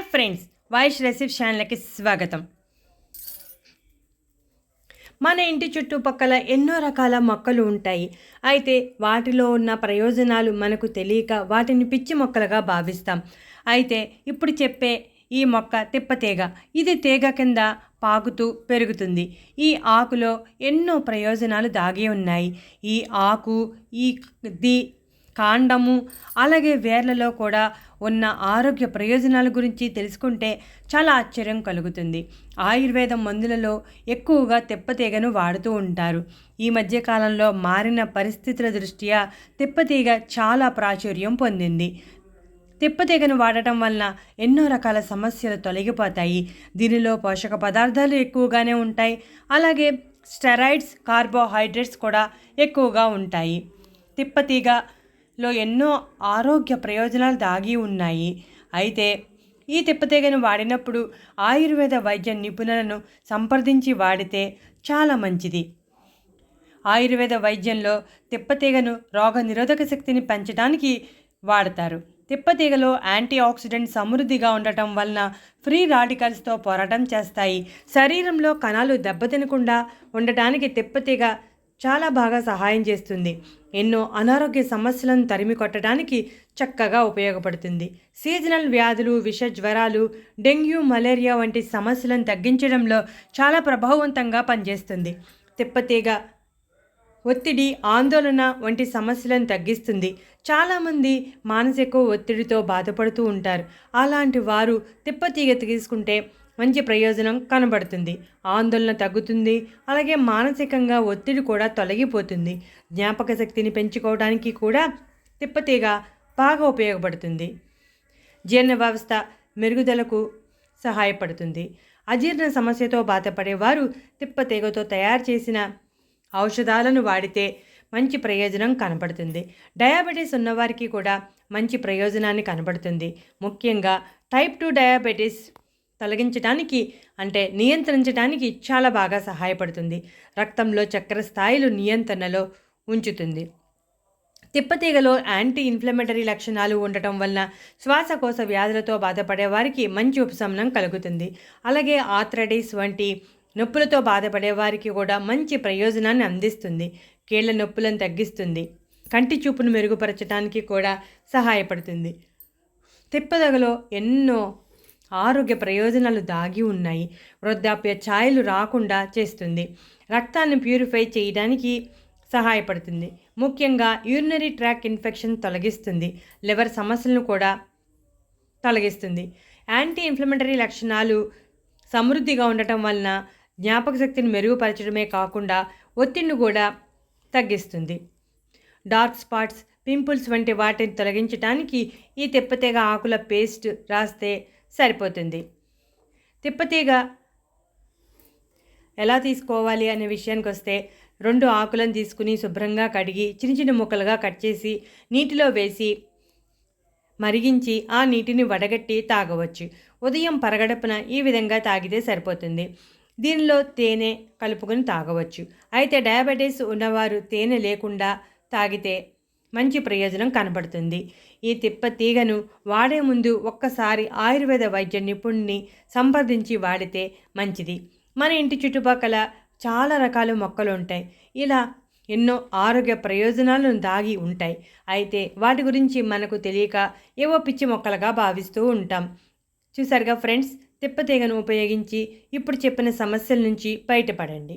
Hi friends voice రెసిప్ ఛానల్కి స్వాగతం. మన ఇంటి చుట్టుపక్కల ఎన్నో రకాల మొక్కలు ఉంటాయి. అయితే వాటిలో ఉన్న ప్రయోజనాలు మనకు తెలియక వాటిని పిచ్చి మొక్కలుగా భావిస్తాం. అయితే ఇప్పుడు చెప్పే ఈ మొక్క తిప్పతీగ ఇది తీగ కింద పాకుతూ పెరుగుతుంది. ఈ ఆకులో ఎన్నో ప్రయోజనాలు దాగి ఉన్నాయి. ఈ ఆకు ఈ ది కాండము అలాగే వేర్లలో కూడా ఉన్న ఆరోగ్య ప్రయోజనాల గురించి తెలుసుకుంటే చాలా ఆశ్చర్యం కలుగుతుంది. ఆయుర్వేదం మందులలో ఎక్కువగా తెప్పతీగను వాడుతూ ఉంటారు. ఈ మధ్యకాలంలో మారిన పరిస్థితుల దృష్ట్యా తిప్పతీగ చాలా ప్రాచుర్యం పొందింది. తిప్పతీగను వాడటం వలన ఎన్నో రకాల సమస్యలు తొలగిపోతాయి. దీనిలో పోషక పదార్థాలు ఎక్కువగానే ఉంటాయి. అలాగే స్టెరాయిడ్స్ కార్బోహైడ్రేట్స్ కూడా ఎక్కువగా ఉంటాయి. లో ఎన్నో ఆరోగ్య ప్రయోజనాలు దాగి ఉన్నాయి. అయితే ఈ తిప్పతీగను వాడినప్పుడు ఆయుర్వేద వైద్య నిపుణులను సంప్రదించి వాడితే చాలా మంచిది. ఆయుర్వేద వైద్యంలో తిప్పతీగను రోగ నిరోధక శక్తిని పెంచడానికి వాడతారు. తిప్పతీగలో యాంటీ ఆక్సిడెంట్ సమృద్ధిగా ఉండటం వలన ఫ్రీ రాడికల్స్తో పోరాటం చేస్తాయి. శరీరంలో కణాలు దెబ్బతినకుండా ఉండటానికి తిప్పతీగ చాలా బాగా సహాయం చేస్తుంది. ఎన్నో అనారోగ్య సమస్యలను తరిమి కొట్టడానికి చక్కగా ఉపయోగపడుతుంది. సీజనల్ వ్యాధులు విష జ్వరాలు డెంగ్యూ మలేరియా వంటి సమస్యలను తగ్గించడంలో చాలా ప్రభావవంతంగా పనిచేస్తుంది. తిప్పతీగ ఒత్తిడి ఆందోళన వంటి సమస్యలను తగ్గిస్తుంది. చాలామంది మానసిక ఒత్తిడితో బాధపడుతూ ఉంటారు. అలాంటి వారు తిప్పతీగ తీసుకుంటే మంచి ప్రయోజనం కనబడుతుంది. ఆందోళన తగ్గుతుంది. అలాగే మానసికంగా ఒత్తిడి కూడా తొలగిపోతుంది. జ్ఞాపక శక్తిని పెంచుకోవడానికి కూడా తిప్పతీగ బాగా ఉపయోగపడుతుంది. జీర్ణ వ్యవస్థ మెరుగుదలకు సహాయపడుతుంది. అజీర్ణ సమస్యతో బాధపడేవారు తిప్పతీగతో తయారు చేసిన ఔషధాలను వాడితే మంచి ప్రయోజనం కనబడుతుంది. డయాబెటీస్ ఉన్నవారికి కూడా మంచి ప్రయోజనాన్ని కనబడుతుంది. ముఖ్యంగా టైప్ టూ డయాబెటీస్ తొలగించడానికి అంటే నియంత్రించడానికి చాలా బాగా సహాయపడుతుంది. రక్తంలో చక్కెర స్థాయిలు నియంత్రణలో ఉంచుతుంది. తిప్పతీగలో యాంటీ ఇన్ఫ్లమేటరీ లక్షణాలు ఉండటం వలన శ్వాసకోశ వ్యాధులతో బాధపడే వారికి మంచి ఉపశమనం కలుగుతుంది. అలాగే ఆథ్రైటిస్ వంటి నొప్పులతో బాధపడే వారికి కూడా మంచి ప్రయోజనాన్ని అందిస్తుంది. కీళ్ళ నొప్పులను తగ్గిస్తుంది. కంటి చూపును మెరుగుపరచడానికి కూడా సహాయపడుతుంది. తిప్పదగలో ఎన్నో ఆరోగ్య ప్రయోజనాలు దాగి ఉన్నాయి. వృద్ధాప్య ఛాయలు రాకుండా చేస్తుంది. రక్తాన్ని ప్యూరిఫై చేయడానికి సహాయపడుతుంది. ముఖ్యంగా యూరినరీ ట్రాక్ ఇన్ఫెక్షన్ తొలగిస్తుంది. లివర్ సమస్యలను కూడా తొలగిస్తుంది. యాంటీ ఇన్ఫ్లమేటరీ లక్షణాలు సమృద్ధిగా ఉండటం వలన జ్ఞాపక శక్తిని మెరుగుపరచడమే కాకుండా ఒత్తిడిని కూడా తగ్గిస్తుంది. డార్క్ స్పాట్స్ పింపుల్స్ వంటి వాటిని తొలగించడానికి ఈ తిప్పతీగ ఆకుల పేస్ట్ రాస్తే సరిపోతుంది. తిప్పతీగ ఎలా తీసుకోవాలి అనే విషయానికి వస్తే రెండు ఆకులను తీసుకుని శుభ్రంగా కడిగి చిన్న చిన్న ముక్కలుగా కట్ చేసి నీటిలో వేసి మరిగించి ఆ నీటిని వడగట్టి తాగవచ్చు. ఉదయం పరగడపున ఈ విధంగా తాగితే సరిపోతుంది. దీనిలో తేనె కలుపుకొని తాగవచ్చు. అయితే డయాబెటీస్ ఉన్నవారు తేనె లేకుండా తాగితే మంచి ప్రయోజనం కనబడుతుంది. ఈ తిప్ప తీగను వాడే ముందు ఒక్కసారి ఆయుర్వేద వైద్య నిపుణుని సంప్రదించి వాడితే మంచిది. మన ఇంటి చుట్టుపక్కల చాలా రకాల మొక్కలు ఉంటాయి. ఇలా ఎన్నో ఆరోగ్య ప్రయోజనాలను దాగి ఉంటాయి. అయితే వాటి గురించి మనకు తెలియక ఏవో పిచ్చి మొక్కలుగా భావిస్తూ ఉంటాం. చూసారుగా ఫ్రెండ్స్ తిప్పతీగను ఉపయోగించి ఇప్పుడు చెప్పిన సమస్యల నుంచి బయటపడండి.